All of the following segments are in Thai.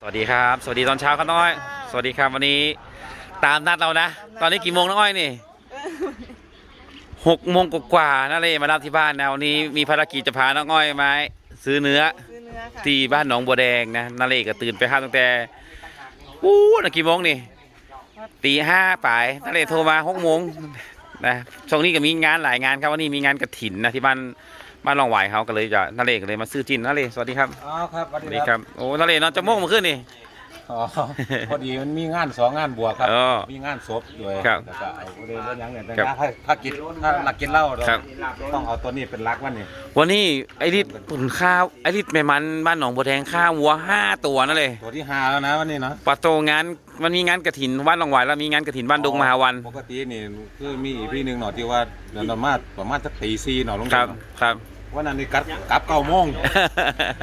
สวัสดีครับ สวัสดีตอนเช้าครับน้องอ้อย สวัสดีครับวันนี้ตามนัดเรานะ ตอนนี้กี่โมงน้องอ้อยนี่หกโมงกว่าๆนั่นเลยมารับที่บ้านนะวันนี้มีภารกิจจะพาน้องอ้อยมาซื้อเนื้อซื้อเนื้อค่ะที่บ้านหนองบัวแดงนะนาเลก็ตื่นไปห้าตั้งแต่อู้นะกี่โมงนี่ตีห้าป่ายนาเลโทรมาหกโมงนะช่วงนี้ก็มีงานหลายงานครับวันนี้มีงานกระถินนะที่บ้าน บ้านรองไหวเขาก็เลยจะนาเลก็เลยมาซื้อจินนาเลสวัสดีครับอ๋อครับสวัสสวัสดีดีคครับรับโอ้นาเลนอนจะโมงเมาขึ้นนี่ อ๋อพอดีมันมีงานสองงานบวกครับ อ๋อมีงานศพด้วยครับแล้วก็เอาเรื่องเรื่องหยังเนี่ยครับถ้าถ้ากินถ้าหลักกินเหล้าเราครับ ต้องเอาตัวนี้เป็นหลักวันนี้วันนี้ไอ้ริดผลข้าวไอ้ริดแม่มันบ้านหนองบัวแดงข้าววัวห้าตัวนั่นเลยตัวที่ห้าแล้วนะวันนี้เนาะปัดโตงานมันมีงานกระถินบ้านหนองหวายแล้วมีงานกระถินบ้านดงมหาวัน ปกตินี่คือมีอีพี่หนึ่งหน่อยที่ว่าเดินมาประมาณสักตีสี่หน่อยลงครับครับ วันนั้นนี่กลับกลับเก้าโมง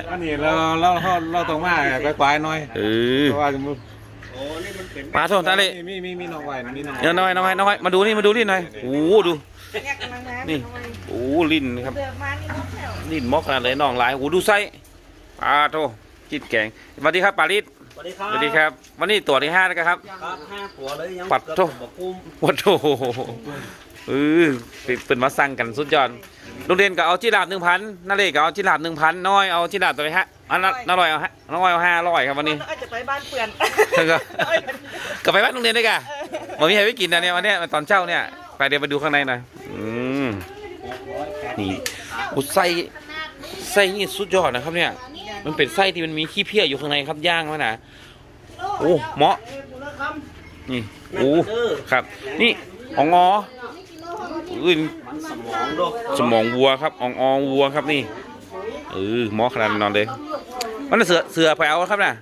วันนี้เราเราเราเราต้องมาไปควายๆหน่อยเออเพราะว่าปลาโทษนั่นเลยมีมีมีน้องไว้มีน้องเดี๋ยวน้อยน้อยน้อยมาดูนี่มาดูนี่หน่อยโอ้โหดูเนี่ยกำลังน้ำนี่น้อยโอ้โหลิ้นครับเดือดมานี่น้องแถวลิ้นมอกขนาดเลยน้องหลายโอ้โหดูไส้ปลาโทจิตแกงสวัสดีครับปาลิศสวัสดีครับสวัสดีครับ วันนี้ตัวที่ห้าแล้วครับครับห้าหัวเลยยังปัดโถ่บอกกุ้มโอ้โห เออเป็นมาสั่งกันสุดยอดโรงเรียนก็เอาจิราบหนึ่งพันนาเลก็เอาจิราบหนึ่งพันน้อยเอาจิราบตัวไปฮะอันนั้นน้อยเอาฮะน้อยเอาห้าร้อยครับวันนี้อาจจะไปบ้านเปื่อนแล้วก็กลับไปบ้านโรงเรียนด้วยกันมันมีใครไปกินนะเนี่ยวันเนี้ยตอนเช้าเนี่ยไปเดี๋ยวไปดูข้างในหน่อยอืมนี่อุยไส้ไส้นี่สุดยอดนะครับเนี่ย มันเป็นไส้ที่มันมีขี้เพี้ยอยู่ข้างในครับย่างมันนะโอ้เหมาะนี่โอ้ครับ นี่อ่องอ อุ้ยมันสมองโรคสมองวัวครับอ่องอวัวครับนี่เออเหมาะขนาดนอนเลยมันนะเสือเสือไปเอาครับนะ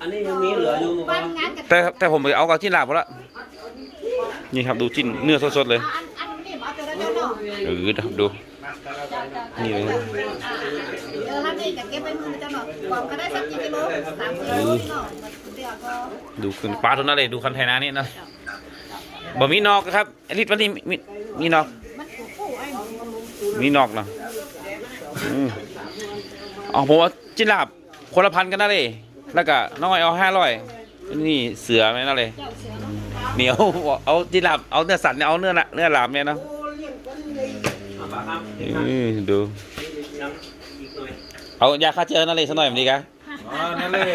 อันนี้ยังมีเหลืออยู่มั้งแต่แต่ผมไปเอากับที่ลาบหมดแล้วนี่ครับดูจิ้นเนื้อสดๆเลยอันอันนี้เอาตัวเดียวเนาะเออครับดูนี่เลยเออฮันนี่จะเก็บไปมือเจ้าเนาะกล่องก็ได้สักกี่กิโลสามกิโลเนาะเดี๋ยวก็ดูขึ้นปลาตัวนั้นเลยดูคันไทนานี่นะ บ่มีนอกครับอลิศวันนี้มีมีนอก มีนอกเนาะอืมเอผมว่าจิลาบคนละพันกันนะเลย แล้วก็น้อยเอาห้าร้อยนี่เสือไหมนะเลยเหนียวเอาจิลาบเอาเนื้อสัตว์เนี่ยเอาเนื้อน่ะเนื้อหลาบเนี่ยเนาะอืมดูยังอีกหน่อยเอายาฆ่าเชื้อนั่นเลยสักหน่อยมันดีกะ อ๋อนั่นเลย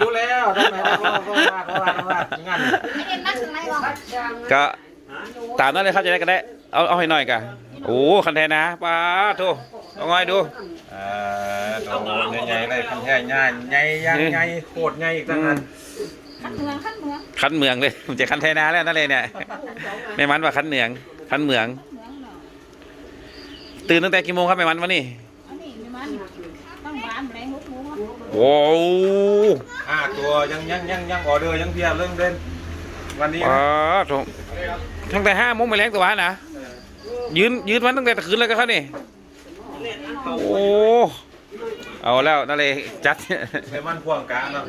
ดูแล้วทำไมได้ก็ก็ว่าก็ว่าก็ว่างานไม่ได้นักถึงไหนหรอกก็ตามนั้นเลยครับจะได้ก็ได้ เอาเอาให้หน่อยกะโอ้คันแทนนะป้าโทเอาไงดูเอ่อโดนใหญ่ๆเลยพันแท้ใหญ่ใหญ่ยังใหญ่โคตรใหญ่อีกต่างหากขั้นเมืองขั้นเมืองคันเมืองเลยผมจะคันแทนนาแล้วนั่นเลยเนี่ยแม่มันว่าคันเหนืองคันเมืองเมืองเนาะตื่นตั้งแต่กี่โมงครับแม่มันวันนี้ อันนี้มีมันต้องหวานแรงหกโม งโอ้โหห้าตัวยังยังยังยังออเดอร์ยังเพียบเรื่องเด่นวันนี้ป้านะโทตั้งแต่ห้าโมงไปแรงตัววะนะ ยืนยืนมันตั้งแต่คืนเลยก็ครับนี่ โอ้ เอาแล้วนั่นเลยจัด ไอ้มันพ่วงกลางเนาะ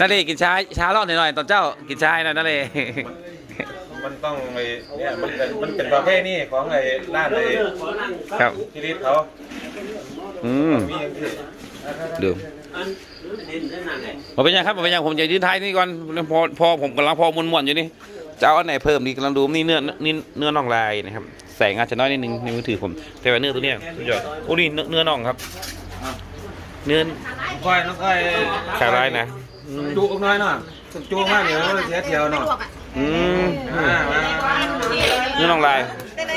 นั่นเลยกินชาชาล่อหน่อยๆตอนเจ้ากินชาหน่อยนั่นเลยมันต้องไอ้เนี่ยมันเป็นมันเป็นประเภทนี่ของไอ้ร้านไอ้ขอนั่งครับ ที่ริดเขาอืม มีอย่างที่ดูอันเห็นได้นานเลย ผมเป็นยังครับผมเป็นยังผมจะยืนท้ายนี่ก่อนพอพอผมกำลังพอมวนๆอยู่นี่จะเอาอันไหนเพิ่มดีกำลังดูนี่เนื้อนี่เนื้อน่องลายนะครับแสงอาจจะน้อยนิดนึงในมือถือผมแต่ว่าเนื้อตัวเนี้ยสุดยอดโอ้นี่เนื้อเนื้อน่องครับ เนื้อค่อยค่อยขาลายนะอืมจุกน้อยหน่อยจุกมากเดี๋ยวเราเสียเที่ยวหน่อยอืมอ่ามาเนื้อน่องลาย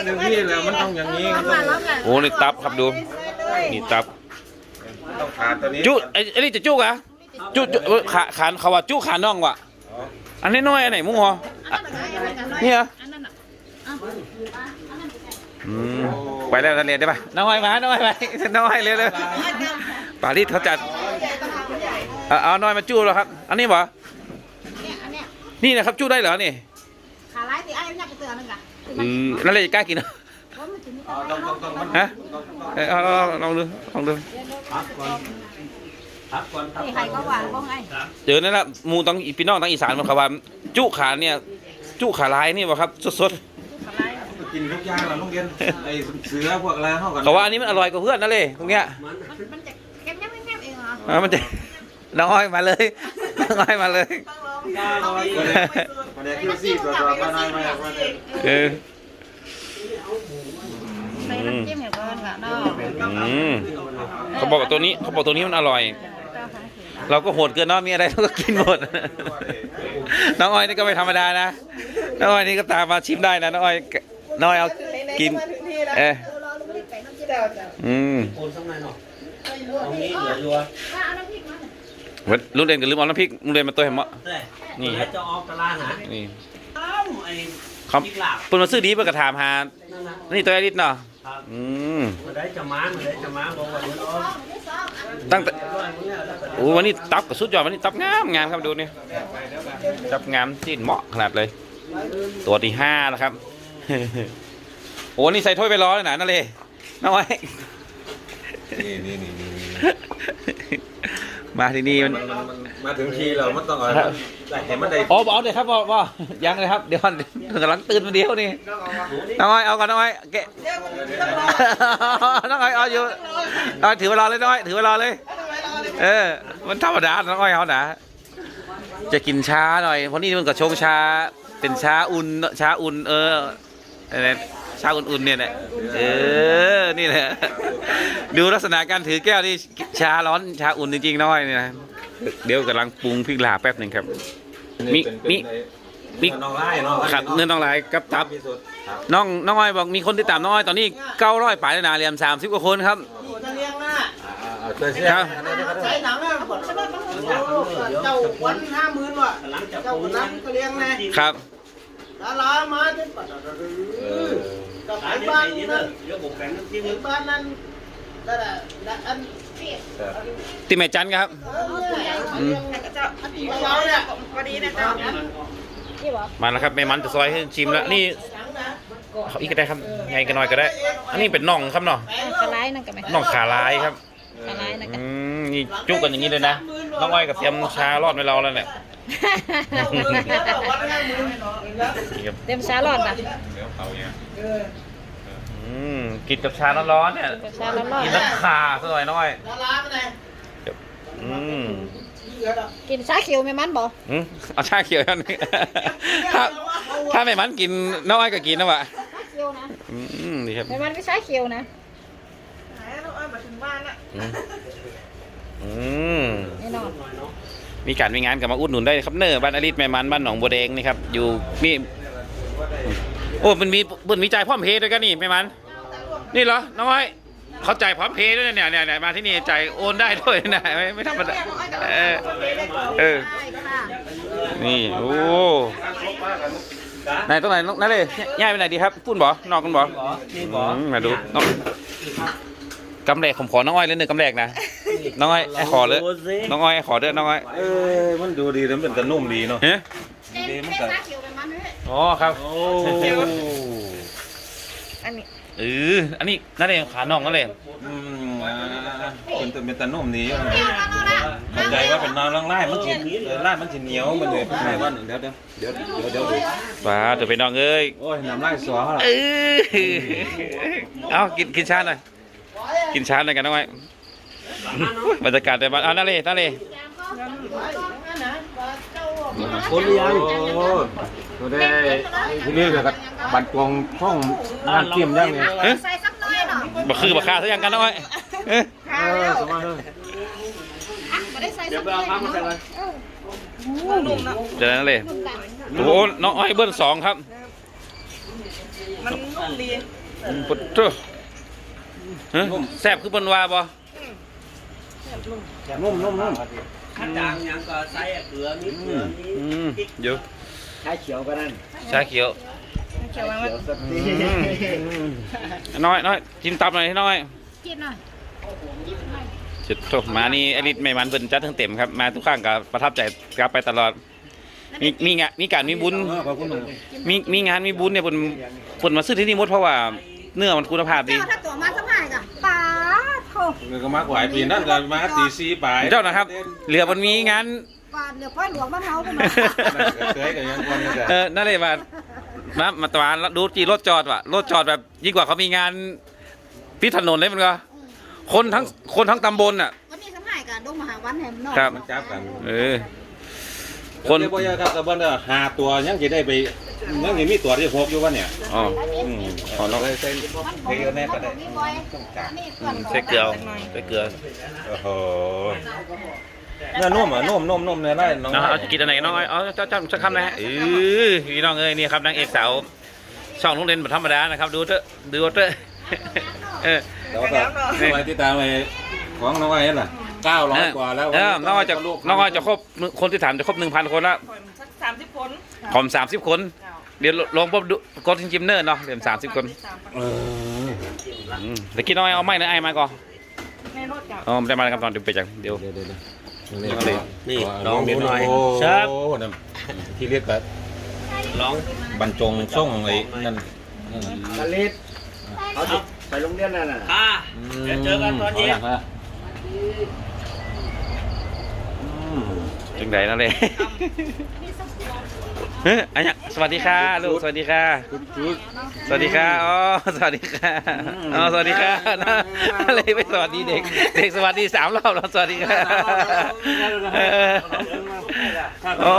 หนึ่งที่แล้วมันต้องอย่างนี้มันต้องโอ้นี่ตับครับดูนี่ตับมัน ต้องขาดตัวนี้จุไอ้ไอ้นี่จะจุกเหรอะจุจุเอ้ยขาขาเขาว่าจุขาน่องว่ะอันนี้น้อยอันไหนมุ้งเหรออะเนี่ยเหรออันนั้นอะอืมไปแล้วทะเลได้ปะน้อยมาน้อยไปน้อยเร็วเลยปารีสเขาจัดเอาเอาน้อยมาจู้แล้วครับ อันนี้เหรอเนี่ยอันเนี้ยนี่นะครับจู้ได้เหรอนี่ขาลายสิไอ้ยักษ์เตือนนึงอะอืมนั่นเลยกล้ากินเหรอ เพราะมันถึงมีอ๋อต้องต้องต้องมันฮะเอ้ยเอาเอาเอาลองดูลองดูพักก่อนพักก่อนพักนี่ก่ใครอนก็หวานบ้องไงเจอนั่นแหละหมูต้องพี่น้องตั้งอีสานมันเขาว่าจุขาเนี่ยจุขาลายนี่บ่ครับสดขาลายกินทุกอย่างเราต้องเรียนไอ้เสือพวกอะไรเข้ากันๆเขาว่าอันนี้มันอร่อยกว่าเพื่อนนั่นเลยตรงเนี้ยมันมันมันจะแก้มแก้มแก้มเองเหรออ่ามันจะน้องอ้อยมาเลยน้องอ้อยมาเลยประเดี๋ยวคิวซี่ตัวตัวมาหน่อยมามาเดี๋ยวเออใส่น้ำจิ้มเห็นก่อนค่ะเนาะอืมเขาบอกว่าตัวนี้เขาบอกตัวนี้มันอร่อย เราก็โหดเกินเนาะมีอะไรเราก็กินหมด น้องอ้อยนี่ก็ไม่ธรรมดานะ น้องอ้อยนี่ก็ตามมาชิมได้นะน้องอ้อยน้องอ้อยเอากิน เออรอลูกเล็กไก่น้ำจิ้มเจ้าจ้ะอืมโอนสักหน่อยเนาะตรงนี้เหลือรัวว่าเอาน้ำพริกมาเว้ยลุงเด่นก็ลืมเอาน้ำพริกลุงเด่นมาตัวเห็นมั้เต้นี่นี่ครับจะออกตลาดหานี่ เอ้าไอ้ครับพริกลาบเพิ่นมาซื้อดีเพิ่นก็ถามหา นั่นนะนี่ตัวไอริสเนาะครับ อืมมาได้จะมามาได้จะมาบอกว่าเดี๋ยวรอตั้งแต่ร้อยมึงเนี่ยแล้วก็โอ้วันนี้ตับกับสุดยอดวันนี้ตับงามงามครับดูนี่ตับงามจิ้นเหมาะขนาดเลย ตัวที่ห้าแล้วครับโอ้นี่ใส่ถ้วยไปรอเลยนะนั่นเลยน้องไว้นี่นี่นี่นี่ มาที่นี่มันมันมันมาถึงทีเรามันต้องเอาเห็นมันได้อ๋อบอกเลยครับบอกบอกยังเลยครับ เดี๋ยวก่อนกำลังตื่นมาเดียวนี่น้องไอ้เอาก่อนน้องไอ้แกะเดี๋ยวมันต้องรอน้องไอ้เอาอยู่เอาถือเวลาเลยน้องไอ้ถือเวลาเลยเอาไว้รอเลย เออ มันธรรมดาน้องอ้อยเขานะจะกินช้าหน่อยเพราะนี่มันก็ชงชาเป็นชาอุ่นชาอุ่นเอออะไร ชาอุ่นๆเนี่ยแหละเออนี่แหละดูลักษณะการถือแก้วนี่ชาร้อนชาอุ่นจริงๆน้อยนี่นะเดี๋ยวกำลังปรุงพริกลาแป๊บหนึ่งครับมีมีมีน้องไล่เนาะขัดเนื้อน้องลายกับตับที่สุดครับน้องน้องอ้อยบอกมีคนที่ตามน้องอ้อยตอนนี้เก้าร้อยป่ายแล้วนะเรียมสามสิบกว่าคนครับโอ้จะเลี้ยงหน้าอ่าเอาช่วยเสียครับใช้หนังแม่ผลใช่ไหมเจ้าวันห้าหมื่นว่ะหลังจากเจ้าปรุงนั้นก็เลี้ยงแน่ครับ ดารามาจนปัดเออกับร้าไอ้บ้านนี่เนนั้อะนเดี๋ยวผมแบ่งน้ำจิ้มถึงบ้านนั้นนั่นแหละและอันติแม่จันครับมาแล้วครับแม่มันจะซอยให้ชิมแล้วนี่เขาอีกก็ได้ครับไงกันหน่อยก็ได้ อันนี้เป็นน่องครับเนาะกระไรนั่นกันไหมน่องขาลายครับกระไรนั่นอืกันมนี่จุกกันอย่างนี้เลยนะน้องอ้อยกับเทียมชารอดไม่รอแล้วเนี่ย เต็มชาลอดนะเดี๋ยวเขาเนี่ยอืมกินกับชาร้อนๆเนี่ยเต็มชาลอดกินน้ำขาสักหน่อยน้อยดาราไปไหนอืมกินชาเขียวไหมมันบอกอืมเอาชาเขียวอันนี้ถ้าถ้าไม่มันกินน้องอ้อยก็กินนะวะชาเขียวนะอืมนี่ครับไหมมันไม่ชาเขียวนะไหนเราเอามาถึงบ้านละอืมอืมแน่นอน มีการมีงานกับมาอุดหนุนได้ครับเนอบ้านอลิศแม่มันบ้านหนองบัวแดงนี่ครับอยู่นี่โอ้มันมีมันมีจ่ายพร้อมเพย์ด้วยกันนี่แม่มันนี่เหรอน้องอ้อยเขาจ่ายพร้อมเพย์ด้วยเนี่ยเนี่ยเนี่ยมาที่นี่จ่ายโอนได้ด้วยนะไม่ไม่ธรรมดาเออเออนี่โอ้ไหนตรงไหนนั่นเลยย้ายไปไหนดีครับพูดบ่นอกกันบ่นี่บออืมมาดูน้องกำแรกผมขอน้องอ้อยเลยหนึ่งกำแรกนะ น้องอ้อยไอ้ขอเลยน้องอ้อยไอ้ขอเด้อน้องอ้อยเออมันดูดีแล้วมันจะนุ่มดีเนาะเฮ้ยเต็มชาเขียวไหมมันเลยอ๋อครับโอ้อันนี้เอออันนี้นั่นเองขาน่องนั่นเองอืมอ่าเป็นแต่เป็นแต่นุ่มดีเขียวกันแล้วนะเข้าใจว่าเป็นนอนล่างไล่มันกินไล่มันจะเหนียวมันเลยเป็นไงว่าเดี๋ยวเดี๋ยวเดี๋ยวเดี๋ยวเดี๋ยวดูป้าจะไปน้องเอ้ยโอ้ยน้ำลายสวเขาละเออเอากินกินชาหน่อยกินชาหน่อยกันน้องอ้อย บรรยากาศแต่บ้านอ่านั่นเลยนั่นเลยคนเลี้ยงโอ้ตัวได้ที่นี่เลยครับบัตรกองช่องน้ำจิ้มย่างเนี่ยเอ๊ะใส่สักหน่อยเนาะบ่คือบ่ค่าซะยังกันน้องอ้อยเอ๊ะเออสมัยเลยอะไม่ได้ใส่เดี๋ยสัวกไปหน่เอาอยพักมาใส่เนาะเลยนุ่มนะเจอนั่นเลยโอ้โหน้องอ้อยเบิ้ลสองครับ มันนุ่มดีปุ๊ดเจ้าฮะแซ่บคือเปิ้นว่าบ่ นุ่มนุ่มนุ่มข้าจางยังก็ใส่เกลือนิดเกลือนิอืมดอยู่ชาเขียวก็ได้ชาเขียวเขียวมันอืมน้อยน้อยจิ้มตับหน่อยให้น้อยกินหน่อยจุดโทมานี่อลิศไม่มันเพิ่นจัดทั้งเต็มครับมาทุกครั้งก็ประทับใจกลับไปตลอดมีมีงานมีการมีบุญมีมีงานมีบุญเนี่ยเพิ่นเพิ่นมาซื้อที่นี่มดเพราะว่าเนื้อมันคุณภาพดีถ้าตัวมาสักหน่อยกัน เลยก็มากกว่าปีนั่นก็มาตีซีปลายเจ้านะครับ เหลือมันมีงานปาดเดี๋ยวพ่อหลวงมาเฮากันมาเคยกับยังคนนี่เออนั่นเลยว่ามามาตวานดูจีรถจอดว่ะรถจอดแบบยิ่งกว่าเขามีงานพิดถนนเลยมันก็คนทั้งคนทั้งตำบลอะวันนี้สักหน่อยกับดงมหาวันแห่งนอกครับมันจั บกันเออคคนนบ่ยากครับแต่บ่ได้หาตัวยังสิได้ไปยังสิมีตัวที่หกอยู่วะเนี่ยอ๋ออืมขอน้องเลยใส่เกลือแน่ก็ได้มีบอยอันนี้อืมใส่เกลือใส่เกลือโอ้โหเนื้อนุ่มอะนุ่มนุ่มนุ่มเนื้อได้น้องเนาะเอากินอันไหนน้องอ้อยเอาเจ้าเจ้าสักคำนะฮะเออพี่น้องเอ้ยนี่ครับนางเอกสาวช่องลุงเด่นแบบธรรมดานะครับ ดูเถอะดูเถอะเออแล้วก็ไปติดตามไปของน้องไอ้น่ะ 900กว่าแล้วเออน้องอ้อยจะน้องอ้อยจะครบคนที่ถามจะครบหนึ่งพันคนละสักสามสิบคนผมสามสิบคน เดี๋ยวลงปุ๊บดูกดจิมเนอร์เนาะเดี๋ยวสามสิบคนเอออืมเดี๋ยวกินน้อยเอาไม่นะไอ้มาก่อนในรถกับอ๋อไม่ได้มาครับตอนเดี๋ยวไปจังเดี๋ยวเดี๋ยวเดี๋ยวนี่ลองดูหน่อยโอ้ครับโหนั่นที่เรียกกันลองบรรจงส่งไอ้นั่นกะลิดเอาดิไปโรงเรียนนั่นน่ะค่ะเดี๋ยวเจอกันตอนเย็น จังไดนั่นเลยเฮ้ยอันเนี้ยสวัสดีค่ะลูกสวัสดีค่ะ สวัสดีค่ะอ๋อสวัสดีค่ะอ๋อสวัสดีค่ะนะเลยไม่สวัสดีเด็ก เด็กสวัสดีสามรอบแล้วสวัสดีค่ะเออโอ้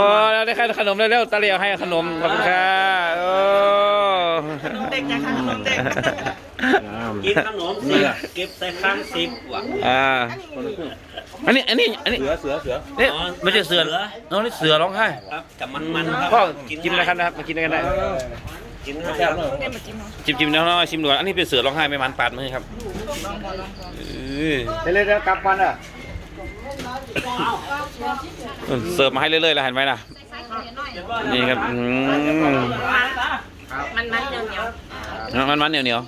ได้ขนมเร็วๆตาเหลียวให้ขนมขอบคุณค่ะโอ้ขนมเด็กจ้ะค่ะขนมเด็ก กินขนมสิเก็บใส่ข้างสิบว่ะอ่าอันนี้อันนี้อันนี้เสือเสือเสือเนี่ยไม่ใช่เสือน้องนี่เสือร้องไห้ครับแต่มันมันๆครับพ่อกินอะไรครับนะครับมากินอะไรกันได้กินง่ายครับเนี่ยมาจิ้มเนาะจิ้มจิ้มน้อยๆชิมดูก่อนอันนี้เป็นเสือร้องไห้ไม่มันปาดมือครับเออไปเลยเดี๋ยวกลับวันอะเสิร์ฟมาให้เรื่อยๆแล้วเห็นไหมนะนี่ครับอืมมันมันเหนียวเหนียวมันมันเหนียวเหนียว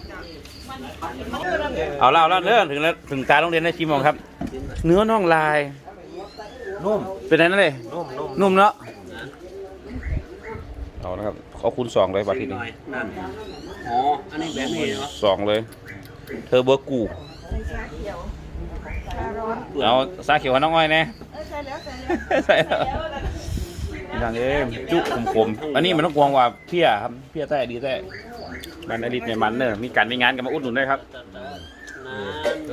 เอาเล่าเล่าเรื่องถึงแล้วถึงการโรงเรียนได้ชิมมองครับ เนื้อน่องลาย นุ่ม เป็นไงนั่นเลยนุ่มนุ่มนุ่มเนาะเอาละครับขอคูณสองเลยบัตรที่หนี้น่อยนั่นอ๋อ อันนี้แบบนี้เหรอสองเลย เธอเบอร์กูเอาซาเขียวกับน้องอ้อยแน่ใช่แล้วใช่แล้วใส่แล้วทางเอ้มจุขมๆอันนี้มันต้องกวางว่าเพี้ยครับเพี้ยแท้ดีแท้มันอริดในมันเนอะมีการมีงานกันมาอุดหนุนด้วยครับ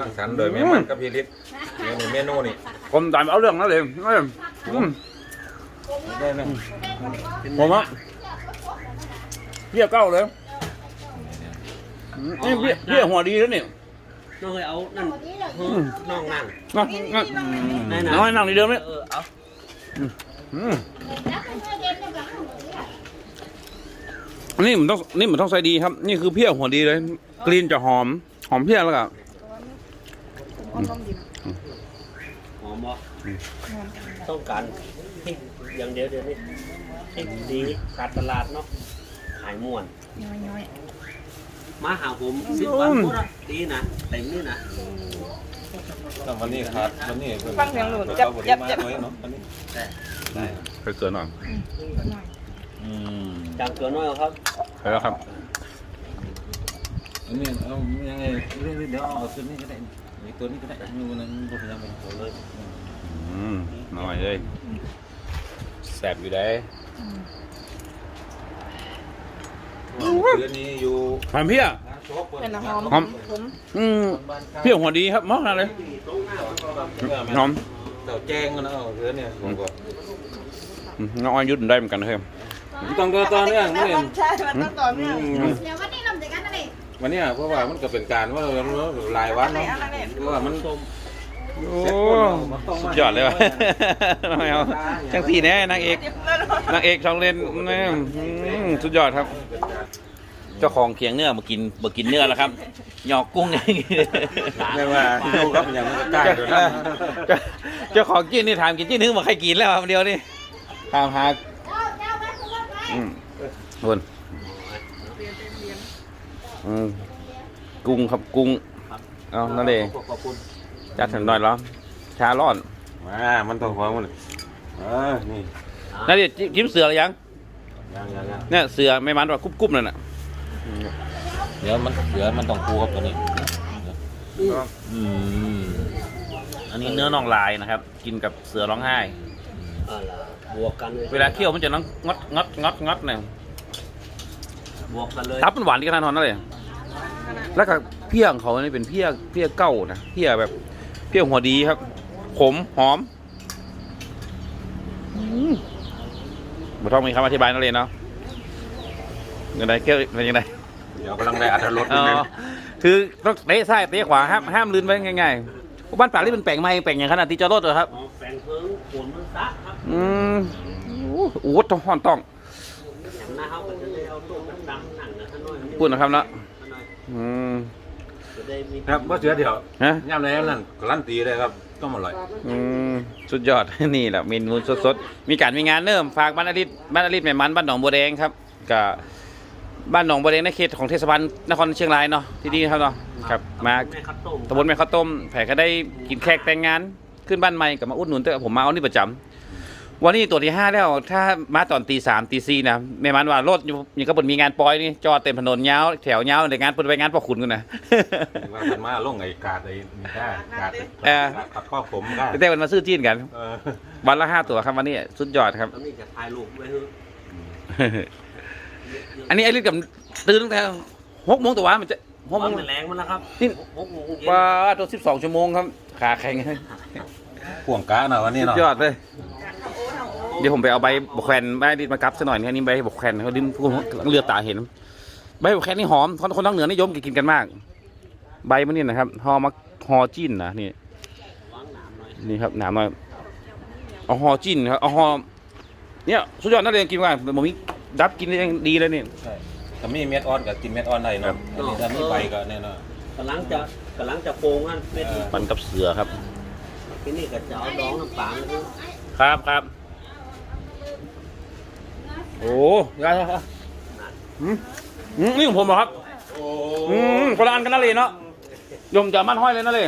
รังสรรค์โดยแม่มันกับพี่ฤทธิ์เมนูเมนูนี่ผมตามเอาเรื่องนั่นเลยเอ้ยอืมได้ไหมผมอะเพี้ยเก้าเลยอืมนี่เพี้ยเพี้ยหัวดีแล้วนี่น้องเคยเอานั่นน้องนั่งนั่งนั่งนั่นน้อยนั่งดีเดิมเลยเออเอาอืมอันนี่ มันต้องนี่มันต้องใส่ดีครับ นี่คือเพี้ยหัวดีเลย กลิ่นจะหอม หอมเพี้ยแล้วก็หอมบ่ต้องการพริกอย่างเดียวเดี๋ยวนี้พริกดีการตลาดเนาะขายม่วนน้อยน้อยมาหาผมสิบวันพุธอะดีนะเต็มนี่นะแต่วันนี้ขาดวันนี้เพิ่นฟังเสียงหลุดจับจับจับเพิ่นเอาบริมาน้อยเนาะวันนี้ไปเกินหน่อย อืมจางเกลือน้อยเอาครับไปแล้วครับ อันนี้เอายังไงเรื่องนี้เดี๋ยวเอาตัวนี้ก็ได้ไอ้ตัวนี้ก็ได้นู่นนั่นบ่พยายามไปเอาเลยอืมหน่อยเลยแสบอยู่ได้เดือนนี้อยู่หอมเพี้ยเป็นหอมหอมผมอืมเพี้ยหัวดีครับมากเลยหอมเต่าแจ้งกันเอาเดือนเนี่ยผมก็อืมน้องอ้อยยุดได้เหมือนกันนะค รับต้องเดินต่อเนื่องนี่ใช่มันต้องต่อเนื่องเดี๋ยววันนี้เราจะกันอะไรวันเนี้ยเพราะว่ามันก็เป็นการว่าเราหลายวันเนาะเพราะว่ามันโอ้สุดยอดเลยว่ะน้องเอาจังสี่แน่นางเอกนางเอกช่องเล่นนี่อืมสุดยอดครับ เจ้าของเคียงเนื้อมากินมากินเนื้อแล้วครับ หยอกกุ้งอย่างนี้เรียกว่าดูครับอย่างมันก็กล้าอยู่นะเจ้าเจ้าของกินนี่ถามกินที่นึงมาใครกินแล้วครับเดียวนี่ถามหาเจ้าเจ้าไปคุณรถไป อืมคุณอืมกุ้งครับกุ้งเอานั่นเองขอบคุณจัดถึงหน่อยแล้วชาร้อนมามันต้องฟังมันเออนี่นั่นดิจิ้มจิ้มเสือหรือยังยังยังยังเนี่ยเสือไม่มันว่ากรุบๆนั่นน่ะเดี๋ยวมันเดี๋ยวมันต้องคูกับตัวนี้อืมอันนี้เนื้อน่องลายนะครับ กินกับเสือร้องไห้ อ่าล่ะ บวกกันเลยเวลาเคี่ยวมันจะน้องงดงดงดงดเนี่ยบวกกันเลยตับมันหวานดีขนาดนั้นเลยแล้วก็เพี้ยของเขานี่เป็นเพี้ยเพี้ยเก้านะเพี้ยแบบ เพี้ยหัวดีครับขมหอมอืมบุต้องมีคำอธิบายนั่นเลยเนาะยังไงเกี่ยวเป็นยังไงเดี๋ยวกำลังได้อัตรสอ๋นิดนึงอคือต้องเตะซ้ายเตะขวาห้ามห้ามลืนไว้ง่ายๆบ้านป่าที่เป็นแปลงไม้แปลงอย่างขนาดที่จอดรถเหรอครับอ๋อแฟนเพิงขวนมันซักครับ อืมโอ้โหต้องห่อนต้องอย่างหน้าเฮาก็จะได้เอาตัวมันดำหนังนะท่านน้อยพูดนะครับเนาะท่านน้อยอืมจะได้มีครับว่าเสือเดี๋ยวฮะย่ำเลยนั่นการันตีเลยครับต้องอร่อยอืมสุดยอดนี่แหละเมนูสดๆมีการมีงานเริ่มฝากบ้านอาทิตย์บ้านอาทิตย์แม่มันบ้านหนองบัวแดงครับกับบ้านหนองบัวแดงในเขตของเทศบาลนครเชียงรายเนาะที่นี่ครับเนาะครับมาแม่ข้าวต้มตำบลแม่ข้าวต้มแผ่ก็ได้กินแขกแต่งงานขึ้นบ้านใหม่กับมาอุดหนุนเตอผมมาเอานี่ประจำ วันนี้ตัวที่ห้าแล้ว ถ้ามาตอนตีสามตีสี่นะแม่มันว่ารถอยู่ยังก็บนมีงานปอยนี่จอดเต็มถนนยาวแถวยาวในงานเปิดไปงานพ่อขุนกันนะว่ามันมาลงไอ้กาดไอ้นี่ได้กาดเออขัดข้อผมได้แต่วันมาซื้อจีนกันเออวันละห้าตัวครับวันนี้สุดยอดครับตอนนี้จะถ่ายรูปไว้เถอะอันนี้ไอ้เรื่องกับตื่นตั้งแต่หกโมงตัววะมันจะหกโมมันงเป็นแรงมันแล้วครับนี่หกโมงเย็นว่าตัวสิบสองชั่วโมงครับขาแข็งพ่วงกาหน่อยวันนี้สุเนาะดยอดเลย เดี๋ยวผมไปเอาใบบกแควนใบดินมากับซะหน่อยนี่นี่ใบบกแควนเขาดิ้นเลือดตาเห็น ใบบกแควนนี่หอมคนคนทางเหนือนิยมกินกันมาก ใบมันนี่นะครับห่อมาห่อจิ้นนะนี่วางหนามหน่อยนี่ครับหนามหน่อยเอาห่อจิ้นครับเอาห่อเนี่ยสุดยอดนักเรียนกินว่าผมมีดับกินได้ยังดีเลยนี่ใช่ถ้ามีเม็ดอ่อนกับกินเม็ดอ่อนได้ครัเนาะบอันนี้ถ้ามีใบก็แน่นอนกำลังจะกำลังจะโปงอันเม็ดปันกับเสือครับที่นี่ก็จะเอาดองน้ำปลานะคครับรับครับ โอ้ยายครับอืมอืมนี่ของผมเหรอครับ อืมคนละอันกันนั่นเลยเนาะโยมจะมั่นห้อยเลยนั่นเลย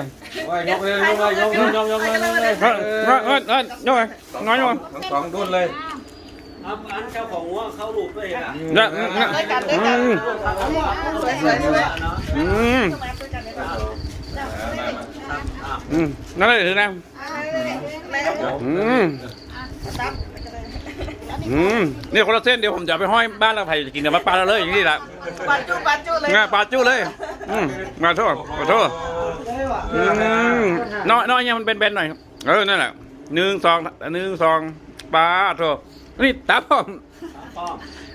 ว่ายกเลยยกเลยยกยกยกยกยกเลยเฮ้ยเฮ้ยเฮ้ยเฮ้ยยกไงน้อยยกไงทั้งสองดุนเลยเอาอันเจ้าของหัวเข้ารูปด้วยอะเนี่ยเนี่ยด้วยกันด้วยกันอืมสวยสวยสวยอืมอืมนั่นเลยถือนะอืม อืมนี่คนละเส้นเดี๋ยวผมจะไปห้อยบ้านเราไผ่จะกินกับปลาเราเลยอย่างนี้แหละปัดจุปัดจุเลยงาปลาจู้เลยอืมมาโทษขอโทษอืมน้อยน้อยเนี่ยมันเป็นเบนๆหน่อยเออนั่นแหละหนึ่งสองหนึ่งสองปลาโทษนี่ตาผม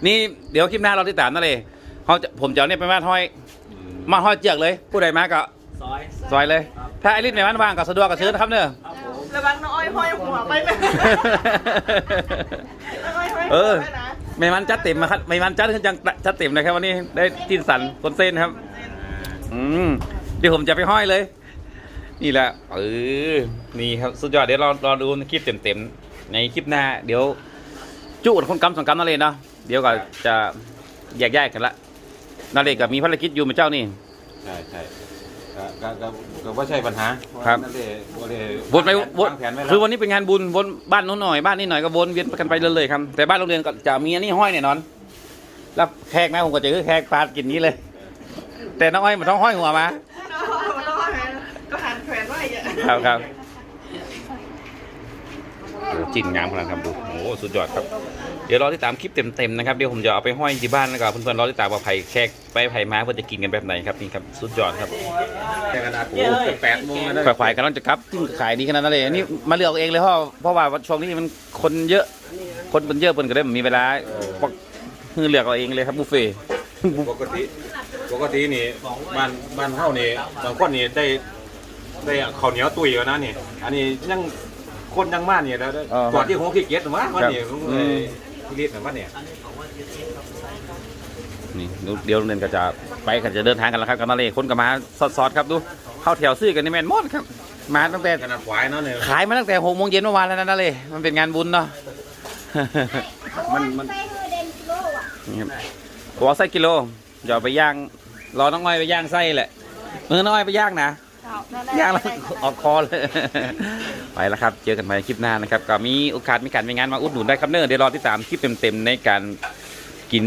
นี่เดี๋ยวคลิปหน้าเราติดตามนั่นเลยเขาจะผมจะเอาเนี่ยไปมาห้อย มาห้อยเจือกเลย ผู้ใดมาก็ซอยซอยเลย ถ้าไอริสในบ้านว่างก็สะดวกก็ซื้อนะครับเนอะครับผมระวังน้องอ้อยห้อยหัวไปไหม น้องอ้อยห้อยเอหัวอไปนะไม่มันจัดเต็มนะครับไม่มันจัดขึ้นจังจัดเต็มนะครับวันนี้ได้จินสันคนเส้นครับ อืมเดี๋ยวผมจะไปห้อยเลย นี่แหละเออนี่ครับสุดยอดเดี๋ยวรอรอดูคลิปเต็มๆในคลิปหน้า เดี๋ยวจุดคนกำสองกำนั่นเลยเนาะเดี๋ยวก็จะแยกย้ายกันละนั่นเลยกับมีภารกิจอยู่มาเจ้านี่ใช่ใช่ก็ ก็ก็ก็ว่าใช่ปัญหาครับ นั่นเลยบ่ได้วนไปวนวางแผนไว้แล้วคือวันนี้เป็นงานบุญวนบ้านนู้นหน่อยบ้านนี้หน่อยก็วนเวียนกันไปเรื่อยๆครับแต่บ้านโรงเรียนก็จะมีอันนี้ห้อยแน่นอนแล้วแขกนะผมก็จะคือแขกปลากินนี้เลย แต่น้องอ้อยมันต้องห้อยหัวมาน้องอ้อยก็หันแขวนไว้อะครับครับโอ้จิ้นงามขนาดครับดูโอ้สุดยอดครับ เดี๋ยวรอที่ตามคลิปเต็มๆนะครับเดี๋ยวผมจะเอาไปห้อยที่บ้านนะครับเพื่อนๆรอที่ตามว่าไผ่แขกไปไผ่มาเพื่อจะกินกันแบบไหนครับนี่ครับสุดยอดครับแต่กระดาษโอ้จะแปดโมงแล้วฝ่ายๆกันต้องจะครับซึ่งขายดีขนาดนั้นเลยนี่มาเลือกเอาเองเลยเพราะเพราะว่าช่วงนี้มันคนเยอะคนเป็นเยอะเพิ่นก็ได้มีเวลาคือเลือกเอาเองเลยครับบุฟเฟ่ต์ปกติปกตินี่บ้านบ้านเฮานี่บางคนนี่ได้ได้ข้าวเหนียวตุ้ยแล้วนะนี่ อันนี้ยังคนยังมาเนี่ยแล้วก่อนที่หัวขี้เกียจมาวันนี้ผมเลย รีดมาเนี่ยนี่เดี๋ยวโรงเรียนก็จะไปกันจะเดินทางกันแล้วครับกันนั่นเลยคนก็มาสอดๆครับดูเข้าแถวซื้อกันนี่แม่นหมดครับ มาตั้งแต่ขนาดควายเนาะเนี่ยขายมาตั้งแต่หกโมงเย็นเมื่อวานแล้วนะนั่นเลยมันเป็นงานบุญเนาะมันมันใส่คือเด่นโลอะนี่ครับหัวไส้กิโลเดี๋ยวเอาไปย่างรอน้องอ้อยไปย่างไส้แหละเออน้องอ้อยไปย่างนะ ย่างแล้วออกคอเลยไปแล้วครับ เจอกันใหม่คลิปหน้านะครับ ก็มีโอกาสมีการมีงานมาอุดหนุนได้ครับเนอะเดี๋ยวรอที่ตามคลิปเต็มๆในการกิน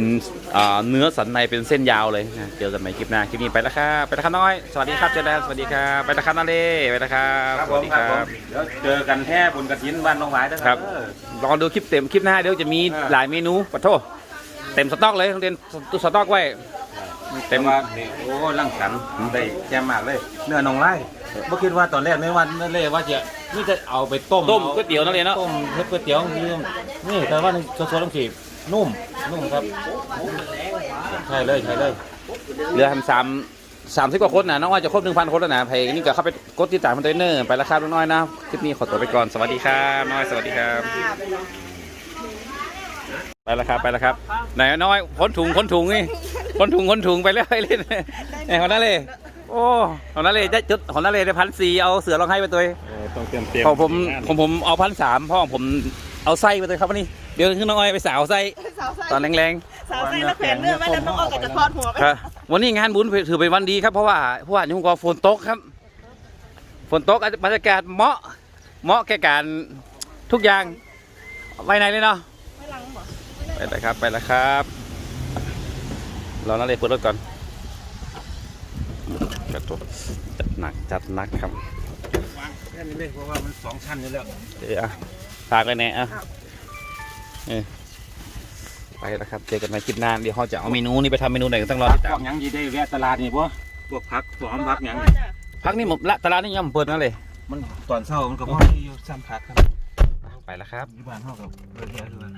อ่าเนื้อสันในเป็นเส้นยาวเลยนะเจอกันใหม่คลิปหน้าคลิปนี้ไปแล้วครับไปแล้วครับน้อย สวัสดีครับเจอกันสวัสดีครับไปแล้วครับนาเล่ไปแล้วครับครับสผวัสมดีคครัรับบผมเดี๋ยวเจอกันแค่บุญกระถินบ้านน้องหวายนะคครัรับบเออรอดูคลิปเต็มคลิปหน้าเดี๋ยวจะมีหลายเมนูขอโทษเต็มสต็อกเลยโรงเรียนตู้สต็อกไว้ เต็มว่านี่โอ้ร่างสรรค์ได้แจ่มมากเลย เนื้อน้องไล่บ่คิดว่าตอนแรกไม่ว่านั่นเลยว่าจะนี่จะเอาไปต้มต้มก๋วยเตี๋ยวนั่นเลยเนาะต้มเฮ็ดก๋วยเตี๋ยวนี่นี่แต่ว่านี่สดๆต้องขีบนุ่มนุ่มครับใช่เลยใช่เลยเหลือทำสามสามสิบกว่าคนนะน้องว่าจะครบหนึ่งพันคนแล้วนะเพลงนี่ก็เข้าไปกดติดตามมันเทรนเนอร์ไปราคาน้อยๆนะคลิปนี้ขอตัวไปก่อนสวัสดีครับน้อยสวัสดีครับ ไปแล้วครับไปแล้วครับไหนน้อยพ้นถุงพ้นถุงนี่พ้นถุงพ้นถุงไปเรื่อยเล่นไอ้ของนั่นเลยโอ้ของนั่นเลยได้จุดของนั่นเลยได้พันสี่เอาเสือร้องไห้ไปตัวเองต้องเตรียมเตรียมของผมของผมเอาพันสามเพราะของผมเอาไส้ไปเลยครับวันนี้เดี๋ยวขึ้นน้องอ้อยไปสาวไส้สาวไส้ตอนแรงสาวไส้แล้วแขวนเนื้อไม่แล้วต้องออกกับจะทอดหัวไปๆครับวันนี้งานบุญถือเป็นวันดีครับเพราะว่าเพราะว่านี่ผมก็ฝนตกครับฝนตกบรรยากาศเหมาะเหมาะแก่การทุกอย่างไปไหนเลยเนาะไป เลยครับ ไปแล้วครับเรานั่นเลยเปิดรถก่อนจัดตัวจัดหนักจัดหนักครับแค่นี้เลยเพราะว่ามันสองชั้นอยู่แล้วเดี๋ยวอะฝากไว้แน่อะเออไปแล้วครับ เจอกันใหม่คลิปหน้าเดี๋ยวเขาจะเอาเมนูนี้ไปทำเมนูไหนก็ต้องรอติดพตาวมกหยังยีได้แวะตลาดนี่ปะพวกผักพวกหอมผักหยังพักนี่ผมละตลาดนี่ยังเปิดมาเลย มันตอนเช้ามันก็พออยู่ซ้ำผักครับ ไปแล้วครับที่บ้านเฮากับเรื่อยๆคือว่า